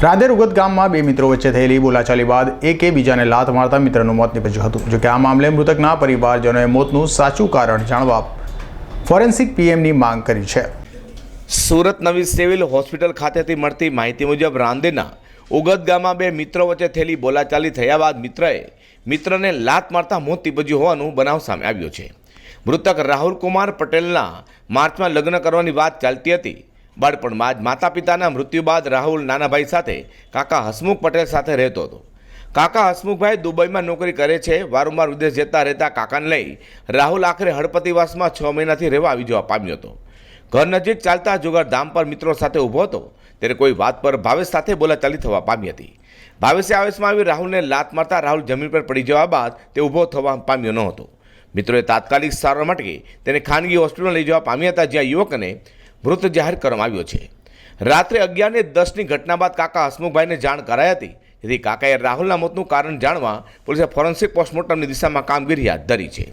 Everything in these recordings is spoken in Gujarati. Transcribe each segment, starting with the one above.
રાધેર ઉગત ગામમાં બે મિત્રો વચ્ચે થયેલી બોલાચાલી બાદ એકે બીજાને લાત મારતા મિત્રનું મોત નીપજ્યું હતું જોકે આ મામલે મૃતકના પરિવારજનોએ મોતનું સાચું કારણ જાણવા ફોરેન્સિક પીએમની માંગ કરી છે. સુરત નવી સિવિલ હોસ્પિટલ ખાતેથી મળતી માહિતી મુજબ રાંદેના ઉગત ગામમાં બે મિત્રો વચ્ચે થયેલી બોલાચાલી થયા બાદ મિત્રએ મિત્રને લાત મારતા મોત નીપજ્યું હોવાનું બનાવ સામે આવ્યો છે. મૃતક રાહુલ કુમાર પટેલના માર્ચમાં લગ્ન કરવાની વાત ચાલતી હતી. બાળપણમાં જ માતા પિતાના મૃત્યુ બાદ રાહુલ નાનાભાઈ સાથે કાકા હસમુખ પટેલ સાથે રહેતો હતો. કાકા હસમુખભાઈ દુબઈમાં નોકરી કરે છે, વારંવાર વિદેશ જતા રહેતા કાકાને લઈ રાહુલ આખરે હળપતિવાસમાં છ મહિનાથી રહેવા આવી જવા પામ્યો હતો. ઘર નજીક ચાલતા જુગાર ધામ પર મિત્રો સાથે ઊભો હતો, ત્યારે કોઈ વાત પર ભાવેશ સાથે બોલાચાલી થવા પામી હતી. ભાવેશે આવેશમાં આવી રાહુલને લાત મારતા રાહુલ જમીન પર પડી જવા બાદ તે ઊભો થવા પામ્યો ન હતો. મિત્રોએ તાત્કાલિક સારવાર માટે તેને ખાનગી હોસ્પિટલ લઈ જવા પામ્યા હતા, જ્યાં યુવકને મૃત જાહેર કરવામાં આવ્યો છે. રાત્રે અગિયારને દસની ઘટના બાદ કાકા હસમુખભાઈને જાણ કરાઈ હતી. જેથી કાકાએ રાહુલના મોતનું કારણ જાણવા પોલીસે ફોરેન્સિક પોસ્ટમોર્ટમની દિશામાં કામગીરી હાથ ધરી છે.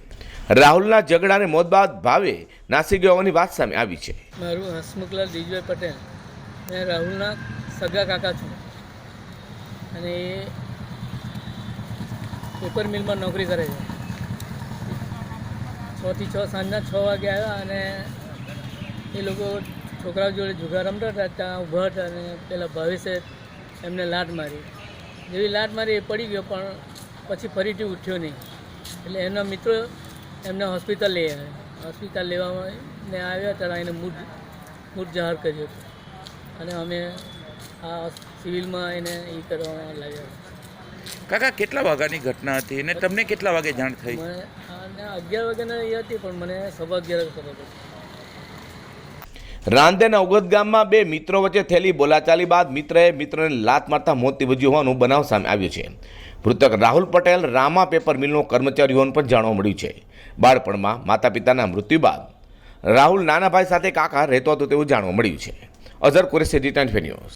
રાહુલના ઝઘડાને મોત બાદ ભાવે નાસી ગયો હોવાની વાત સામે આવી છે. મારું હસમુખલાલ દિજભાઈ પટેલ. મેં રાહુલના સગા કાકા છું. અને પેપર મિલમાં નોકરી કરે છે. છથી છ સાંજના છ વાગે આવ્યા અને એ લોકો છોકરાઓ જોડે જુગાર રમતા હતા ત્યાં ઊભા હતા અને પેલા ભાવેશે એમને લાટ મારી. જેવી લાટ મારી એ પડી ગયો પણ પછી ફરીથી ઉઠ્યો નહીં. એટલે એમના મિત્રો એમને હોસ્પિટલ લઈ આવ્યા. હોસ્પિટલ લેવામાં ને આવ્યા ત્યારે એને મૂડ મૂડ જાહેર કર્યો. હતો અને અમે આ સિવિલમાં એને એ કરવામાં લાગ્યા. કાકા કેટલા વાગ્યાની ઘટના હતી અને તમને કેટલા વાગે જાણ થઈ? મને અગિયાર વાગ્યાના એ હતી પણ મને સવા અગિયાર ખબર પડી. રાંદેરના ઉગત ગામમાં બે મિત્રો વચ્ચે થયેલી બોલાચાલી બાદ મિત્રએ મિત્રને લાત મારતા મોત નીપજ્યું હોવાનું બનાવ સામે આવ્યો છે. મૃતક રાહુલ પટેલ રામા પેપર મિલનો કર્મચારી હોવાનું પણ જાણવા મળ્યું છે. બાળપણમાં માતા પિતાના મૃત્યુ બાદ રાહુલ નાનાભાઈ સાથે કાકા રહેતો હતો તેવું જાણવા મળ્યું છે. Azhar Qureshi return news.